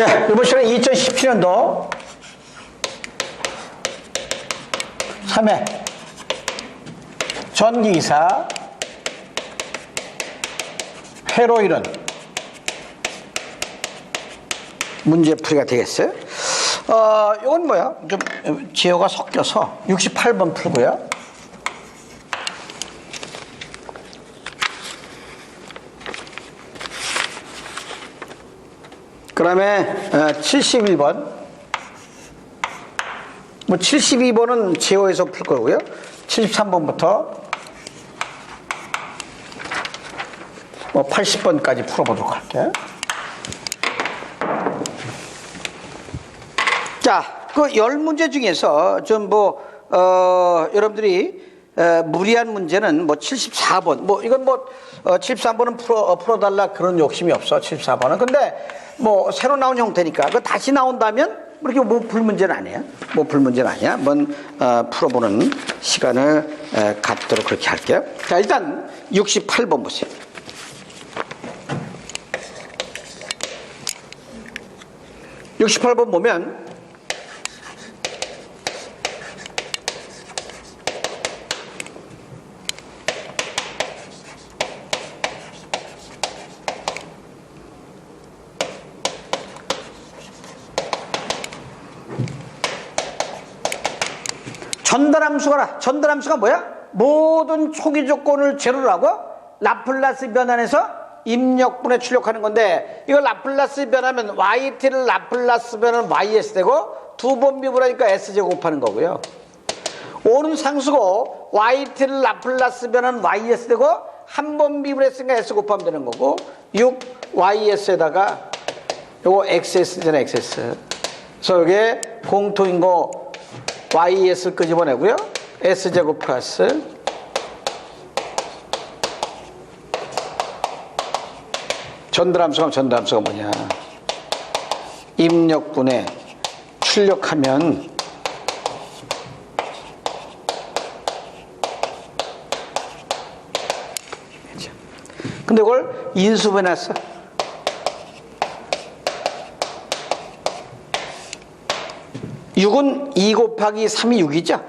예, 이번 시간에 2017년도 3회 전기기사 회로 이론 문제풀이가 되겠어요. 어, 이건 뭐야? 좀 지호가 섞여서 68번 풀고요. 그 다음에 71번. 뭐 72번은 제호에서 풀 거고요. 73번부터 뭐 80번까지 풀어보도록 할게요. 자, 그 열 문제 중에서 좀 뭐, 어, 여러분들이 에, 무리한 문제는 뭐 74번, 뭐 이건 뭐 어, 73번은 풀어, 어, 풀어달라 그런 욕심이 없어, 74번은. 근데 뭐 새로 나온 형태니까 그 다시 나온다면 뭐 이렇게 뭐 불문제는 아니야. 뭐 불문제는 아니야. 한번 어, 풀어보는 시간을 에, 갖도록 그렇게 할게요. 자, 일단 68번 보세요. 육십팔 번 보면 전달함수가 전달함수가 뭐야? 모든 초기 조건을 제로로 하고 라플라스 변환해서 입력분에 출력하는 건데 이걸 라플라스 변하면 yt를 라플라스 변하면 ys 되고 두번 미분하니까 s제곱 곱하는 거고요. 오는 상수고 yt를 라플라스 변하면 ys 되고 한번 미분했으니까 s 곱하면 되는 거고 6ys에다가 요거 xs잖아 xs. 그래서 이게 공통인 거 ys를 끄집어내고요. s제곱 플러스 전달함수가 전달함수가 뭐냐? 입력분에 출력하면 근데 이걸 인수분해 놨어. 육은 2 곱하기 3이 6이죠?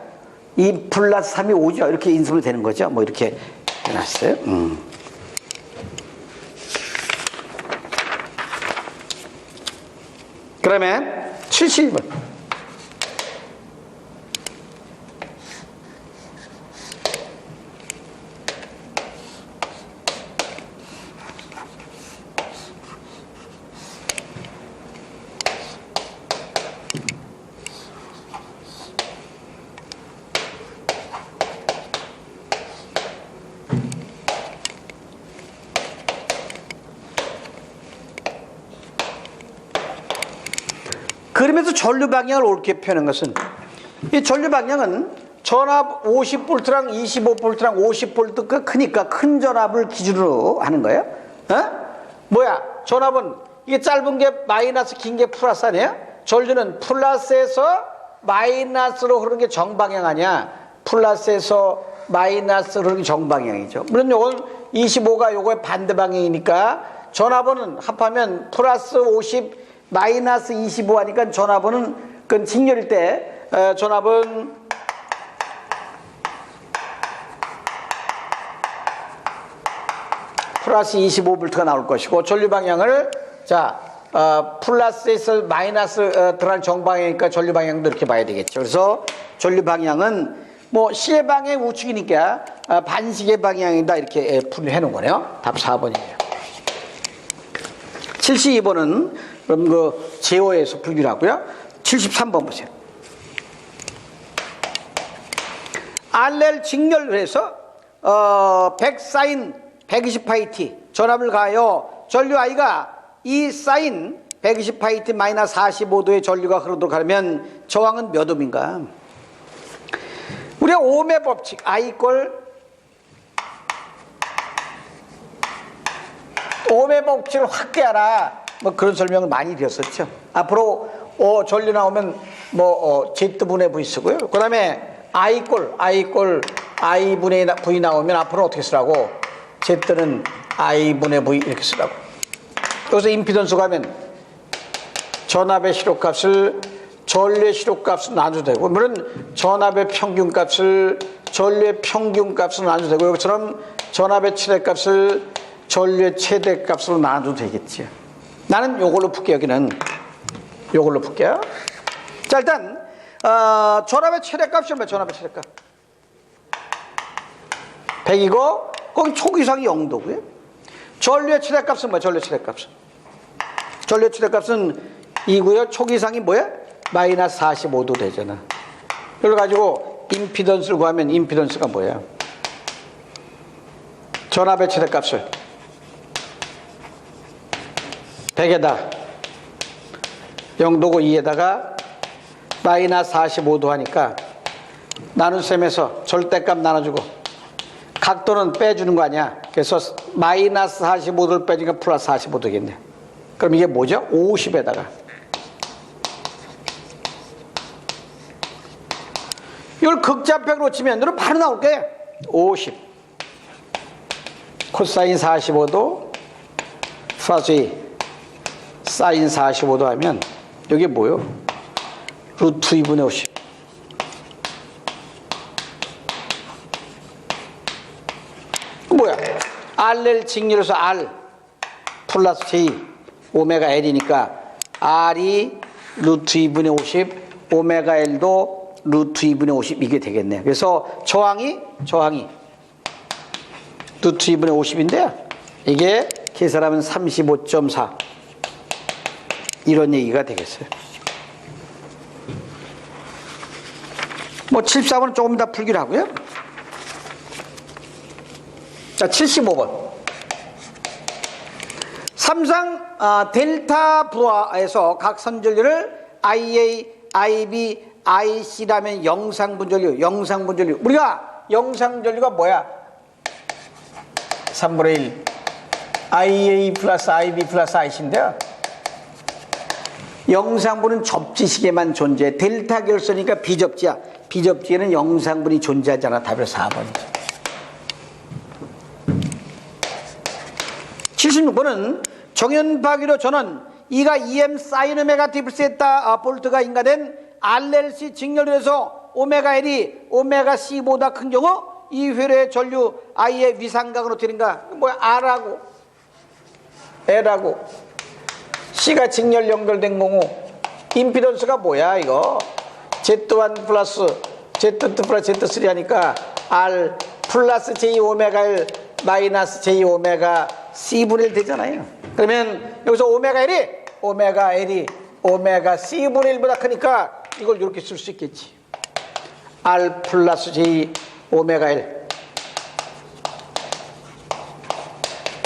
2 플러스 3이 5죠? 이렇게 인수분해 되는 거죠? 뭐 이렇게 해놨어요. 음. 그러면 70번. 그러면서 전류 방향을 옳게 표현한 것은 이 전류 방향은 전압 50볼트랑 25볼트랑 50볼트 그 크니까 큰 전압을 기준으로 하는 거예요. 어? 뭐야? 전압은 이게 짧은 게 마이너스 긴 게 플러스 아니에요? 전류는 플러스에서 마이너스로 흐르는 게 정방향 아니야? 플러스에서 마이너스로 흐르는 게 정방향이죠. 물론 요건 25가 요거의 반대 방향이니까 전압은 합하면 플러스 50 마이너스 25 하니까 전압은 그 직렬일 때 에, 전압은 플러스 25볼트가 나올 것이고 전류 방향을 자 어, 플러스에서 마이너스 어, 들어갈 정방향이니까 전류 방향도 이렇게 봐야 되겠죠. 그래서 전류 방향은 뭐 방향 우측이니까 어, 반시계 방향이다 이렇게 예, 풀이해 놓은 거네요. 답 4번이에요. 72번은 그럼 그 제호에서 풀기로 하고요. 73번 보세요. 알렐 직렬해서 어, 100 사인 120파이티 전압을 가하여 전류 I가 이 사인 120파이티 마이너스 45도의 전류가 흐르도록 하려면 저항은 몇 옴인가? 우리가 오음의 법칙 I 이꼴 오음의 법칙을 확대하라 뭐 그런 설명을 많이 드렸었죠. 앞으로 어, 전류 나오면 뭐 어, Z분의 V 쓰고요. 그 다음에 I꼴 I꼴 I분의 V 나오면 앞으로 어떻게 쓰라고? Z는 I분의 V 이렇게 쓰라고. 여기서 임피던스가 하면 전압의 시록값을 전류의 시록값으로 나눠도 되고 물론 전압의 평균값을 전류의 평균값으로 나눠도 되고 이것처럼 전압의 최대값을 전류의 최대값으로 나눠도 되겠지. 나는 요걸로 풀게 여기는 요걸로 풀게요. 자 일단 어, 전압의 최대값이 얼마? 전압의 최대값 100이고 거기 초기상이 0도고요. 전류의 최대값은 뭐야? 전류 최대값은 전류 최대값은 2고요. 초기상이 뭐야? 마이너스 45도 되잖아. 이걸 가지고 임피던스를 구하면 임피던스가 뭐야? 전압의 최대값을 100에다 0도고 2에다가 마이너스 45도 하니까 나눗셈에서 절대값 나눠주고 각도는 빼주는 거 아니야. 그래서 마이너스 45도를 빼주니까 플러스 45도겠네. 그럼 이게 뭐죠? 50에다가 이걸 극좌표로 치면 너는 바로 나올 게 50. 코사인 45도 플러스 2 사인 45도 하면 이게 뭐요? 루트 2분의 50. 뭐야? RL 직렬해서 R 플러스 J 오메가 L이니까 R이 루트 2분의 50 오메가 L도 루트 2분의 50 이게 되겠네. 그래서 저항이 저항이 루트 2분의 50인데 이게 계산하면 35.4 이런 얘기가 되겠어요. 뭐 74번은 조금 더 풀기로 하고요. 자, 75번. 삼상 아, 델타 부하에서 각 선전류를 IA, IB, IC라면 영상 분전류, 영상 분전류. 우리가 영상 전류가 뭐야? 3분의 1. IA 플러스 IB 플러스 IC인데요. 영상분은 접지식에만 존재해. 델타 결선이니까 비접지야. 비접지에는 영상분이 존재하잖아. 답이 4번이죠. 76번은 정연파기로 전원 이가 EM 사인 오메가 했다 아, 볼트가 인가된 RLC 직렬에서 오메가 L이 오메가 C보다 큰 경우 이 회로의 전류 I의 위상각으로 되는가 뭐야 R하고 L하고 C가 직렬 연결된 경우 임피던스가 뭐야 이거 Z1 플러스 Z2 플러스 Z3 하니까 R 플러스 J 오메가 L 마이너스 J 오메가 C분의 1 되잖아요. 그러면 여기서 오메가 L이 오메가 L이 오메가 C분의 1보다 크니까 이걸 이렇게 쓸 수 있겠지. R 플러스 J 오메가 L.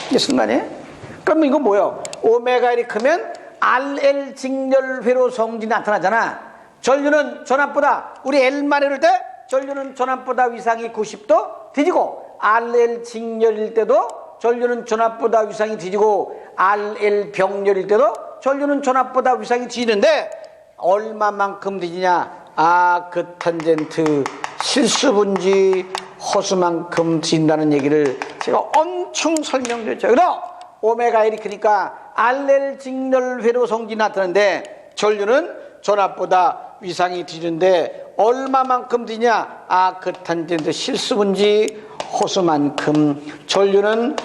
이게 순간이에요? 그럼 이거 뭐예요? 오메가 L이 크면 RL 직렬회로 성질이 나타나잖아. 전류는 전압보다 우리 L만 해를 때 전류는 전압보다 위상이 90도 뒤지고 RL 직렬일 때도 전류는 전압보다 위상이 뒤지고 RL 병렬일 때도 전류는 전압보다 위상이 뒤지는데 얼마만큼 뒤지냐? 아, 그 탄젠트 실수분지 호수만큼 뒤진다는 얘기를 제가 엄청 설명드렸죠. 그럼 오메가 1이 크니까 RL 직렬 회로 성질이 나타나는데 전류는 전압보다 위상이 뒤지는데 얼마만큼 뒤냐? 아, 그 탄젠트 실수분지 호수만큼 전류는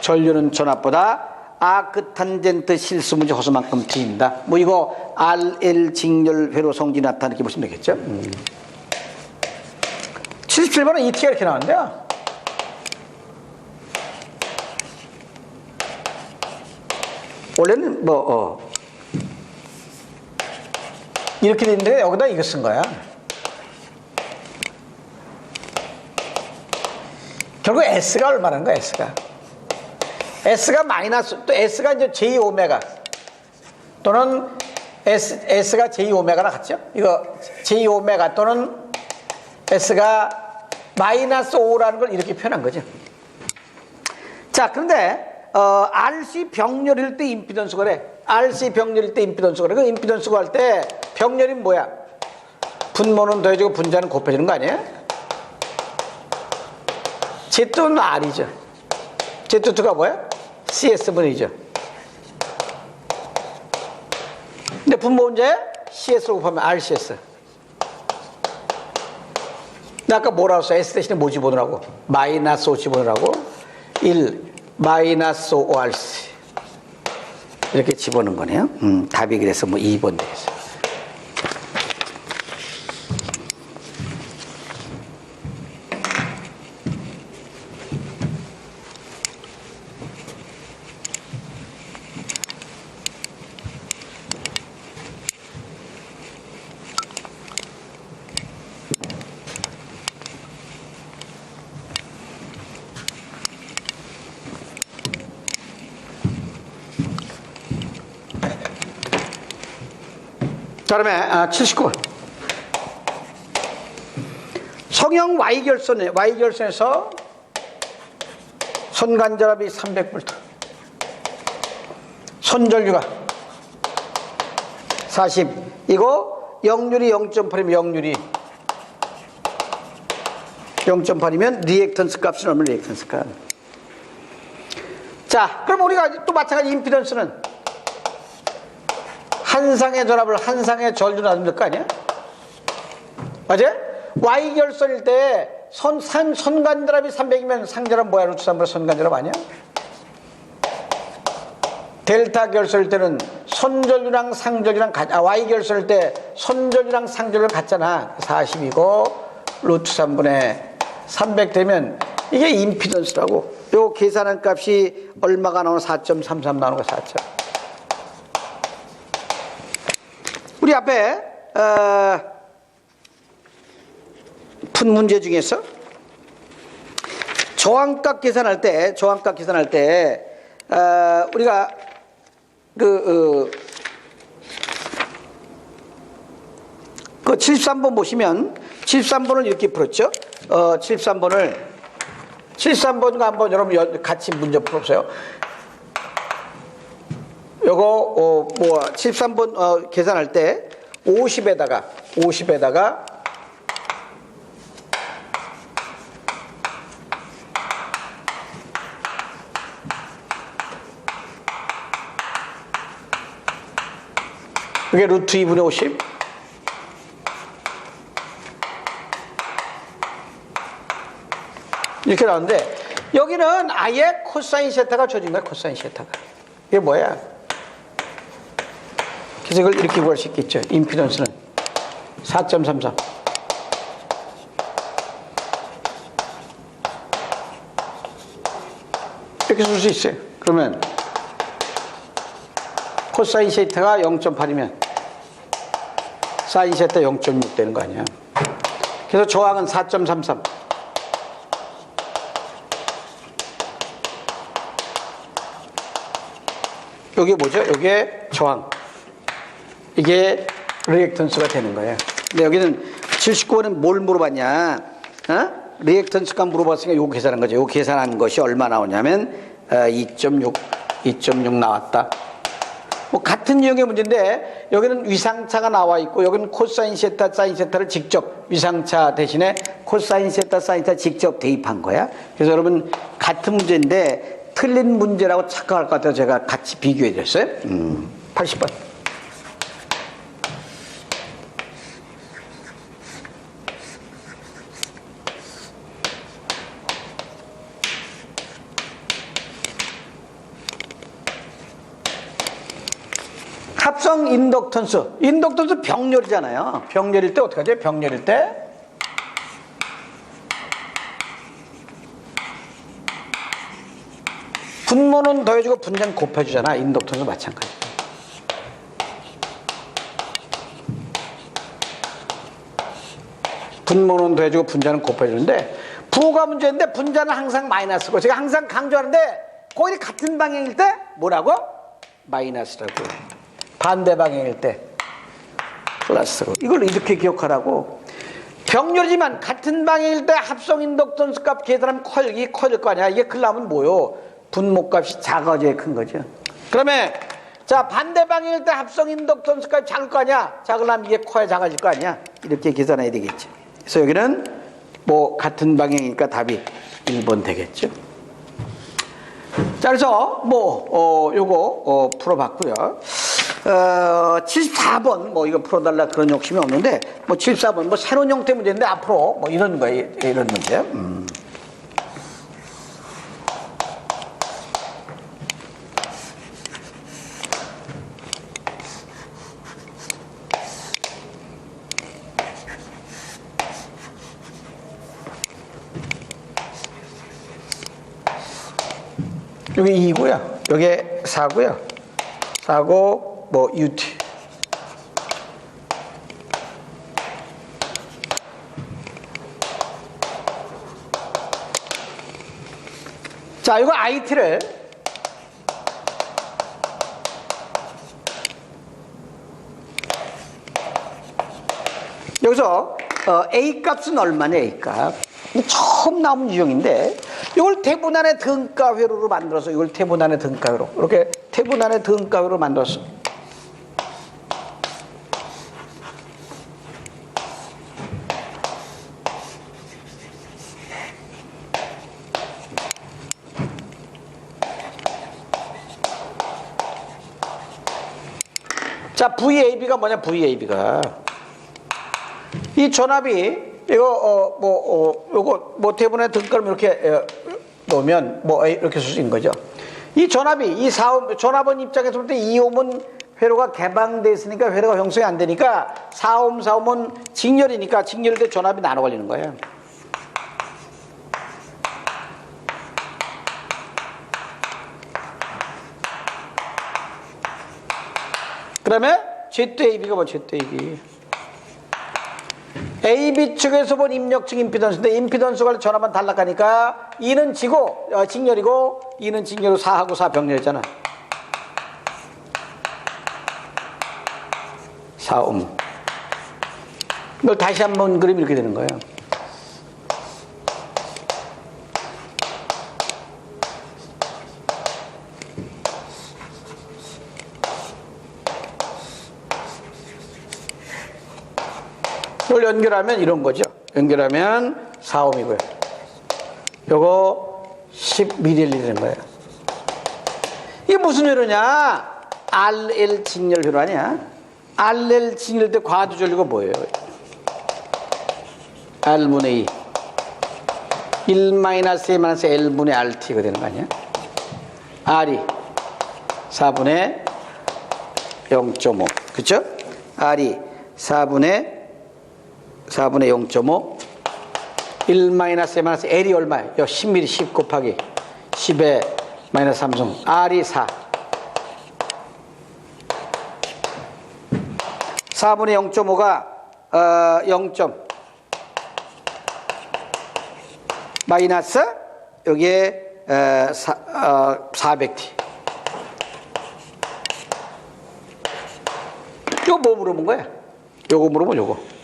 전류는 전압보다 아크 탄젠트 실수문제 호수만큼 뒤진다. 뭐 이거 RL 직렬 회로 성질 나타나 이렇게 보시면 되겠죠. 음. 77번은 ET가 이렇게 나왔는데요. 원래는 뭐 어, 이렇게 돼 있는데 여기다 이거 쓴 거야. 결국 S가 얼마라는 거야, S가. S가 마이너스, 또 S가 이제 J 오메가. 또는 S, S가 J 오메가랑 같죠? 이거 J 오메가 또는 S가 마이너스 5라는 걸 이렇게 표현한 거죠. 자, 그런데 어, RC 병렬일 때 임피던스 그래. RC 병렬일 때 임피던스 그래. 그 임피던스 구할 때 병렬이 뭐야? 분모는 더해지고 분자는 곱해지는 거 아니에요? Z는 R이죠. Z2가 뭐야? CS분이죠. 근데 분모 문제 CS로 곱하면 RCS. 나 아까 뭐라고 써? S 대신에 뭐 집어넣으라고? 마이너스 5 집어넣으라고? 1 마이너스 5RC. 이렇게 집어넣은 거네요. 음, 답이 그래서 뭐 2번 되겠어요. 자, 그러면 아, 79번. 성형 Y결선, Y결선에서 손간절압이 300V. 손전류가 40. 이거 역률이 0.8이면 역률이 0.8이면 리액턴스 값은 얼마 리액턴스 값? 자, 그럼 우리가 또 마찬가지 임피던스는 한상의 전압을 한상의 전류로 나누면 될 거 아니야? 맞아요? Y결선일 때 선, 산, 선간전압이 300이면 상전압 뭐야? 루트 3분의 선간전압 아니야? 델타 결선일 때는 선전류랑 상전류랑 같, 아, Y결선일 때 선전류랑 상전류를 같잖아. 40이고 루트 3분의 300 되면 이게 임피던스라고. 요 계산한 값이 얼마가 나오나 4.33 나오는 거 4 우리 앞에 어, 푼 문제 중에서 저항값 계산할 때 저항값 계산할 때 어, 우리가 그, 어, 그 73번 보시면 73번을 이렇게 풀었죠. 어, 73번을 73번과 한번 여러분 여- 같이 문제 풀어보세요. 요거 어, 뭐 73번 어, 계산할 때 50에다가 50에다가 이게 루트 2분의 50 이렇게 나오는데 여기는 아예 코사인 세타가 줘진 거야 코사인 세타가. 이게 뭐야 이걸 이렇게 구할 수 있겠죠. 임피던스는 4.33. 이렇게 쓸 수 있어요. 그러면 코사인 세타가 0.8이면 사인 세타 0.6 되는 거 아니야. 그래서 저항은 4.33. 여기 뭐죠? 여기에 저항. 이게 리액턴스가 되는 거예요. 근데 여기는 79번은 뭘 물어봤냐? 어? 리액턴스가 물어봤으니까 요거 계산한 거죠. 요거 계산한 것이 얼마 나오냐면 어, 2.6, 2.6 나왔다. 뭐 같은 유형의 문제인데 여기는 위상차가 나와 있고 여기는 코사인 세타, 사인 세타를 직접 위상차 대신에 코사인 세타, 사인 세타 직접 대입한 거야. 그래서 여러분 같은 문제인데 틀린 문제라고 착각할 것 같아서 제가 같이 비교해 드렸어요. 음, 80번. 합성 인덕턴스. 인덕턴스 병렬이잖아요. 병렬일 때 어떻게 하죠? 병렬일 때 분모는 더해주고 분자는 곱해주잖아. 인덕턴스 마찬가지. 분모는 더해주고 분자는 곱해주는데 부호가 문제인데 분자는 항상 마이너스고 제가 항상 강조하는데 거의 같은 방향일 때 뭐라고? 마이너스라고. 반대 방향일 때. 플러스고 이걸 이렇게 기억하라고. 병렬이지만 같은 방향일 때 합성 인덕턴스 값 계산하면 커이 커질 거 아니야. 이게 클라면 뭐요? 분모값이 작아져야 큰 거죠. 그러면 자 반대 방향일 때 합성 인덕턴스 값이 작을 거 아니야? 작으려면 이게 커야 작아질 거 아니야? 이렇게 계산해야 되겠지 그래서 여기는 뭐 같은 방향이니까 답이 1번 되겠죠. 자, 그래서 뭐, 어, 요거, 어, 풀어봤고요. 어, 74번, 뭐, 이거 풀어달라 그런 욕심이 없는데, 뭐, 74번, 뭐, 새로운 형태 문제인데, 앞으로, 뭐, 이런 거예요. 이런 문제. 음. 여기 2고요. 여기 4고요. 4고, 뭐, UT. 자, 이거 IT를 여기서 어, A 값은 얼마냐 A 값. 처음 나온 유형인데 이걸 태분안의 등가 회로로 만들어서 이걸 태분안의 등가 회로 이렇게 태분안의 등가 회로 만들었어. 자, VAB가 뭐냐? VAB가 이 전압이 이거 어 뭐 어, 요거 뭐 대분의 등가름 이렇게 어, 놓으면 뭐 이렇게 쓸수 있는 거죠. 이 전압이 이 사옴 전압원 입장에서 볼 때 이옴은 회로가 개방돼 있으니까 회로가 형성이 안 되니까 사옴 사옴은 직렬이니까 직렬일 때 전압이 나눠 걸리는 거예요. 그다음에 ZAB가 뭐 ZAB AB 측에서 본 입력측 임피던스인데 임피던스가 전압만 단락하니까 2는 지고 어, 직렬이고 2는 직렬로 4하고 4 병렬이잖아. 4옴 이걸 다시 한번 그리면 이렇게 되는 거예요 연결하면 이런 거죠. 연결하면 4옴이고요. 요거 10ml 되는 거예요. 이게 무슨 회로냐? RL 직렬 회로 아니야? RL 직렬 때 과두절류가 뭐예요? R분의 2. 1 마이너스 2 마이너스 L분의 RT가 되는 거 아니야? R이 4분의 0.5. 그쵸? R이 4분의 4분의 0.5 1 마이너스 마이너스 L이 얼마예요? 10mm 10 곱하기 10에 마이너스 3승 R이 4 4분의 0.5가 어, 0. 마이너스 여기에 어, 사, 어, 400t 이거 뭐 물어본 거야? 요거 물어본 요거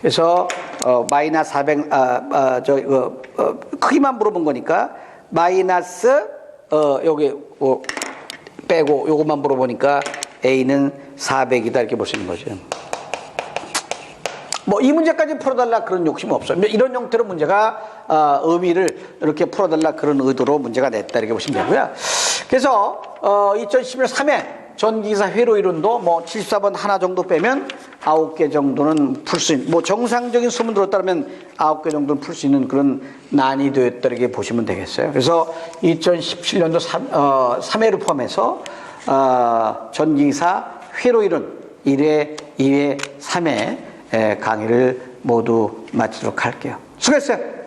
그래서 어, 마이너스 400, 아, 아, 저, 어, 어, 크기만 물어본 거니까 마이너스 어, 여기 뭐 빼고 요것만 물어보니까 A는 400이다 이렇게 볼 수 있는 거죠. 뭐 이 문제까지 풀어달라 그런 욕심 없어요. 이런 형태로 문제가 어, 의미를 이렇게 풀어달라 그런 의도로 문제가 냈다 이렇게 보시면 되고요. 그래서 어, 2011년 3회 전기사 회로 이론도 뭐 74번 하나 정도 빼면 9개 정도는 풀 수 있는 뭐 정상적인 수문으로 따르면 9개 정도는 풀 수 있는 그런 난이도였다 이렇게 보시면 되겠어요. 그래서 2017년도 3, 어, 3회를 포함해서 어, 전기사 회로 이론 1회, 2회, 3회 강의를 모두 마치도록 할게요. 수고했어요.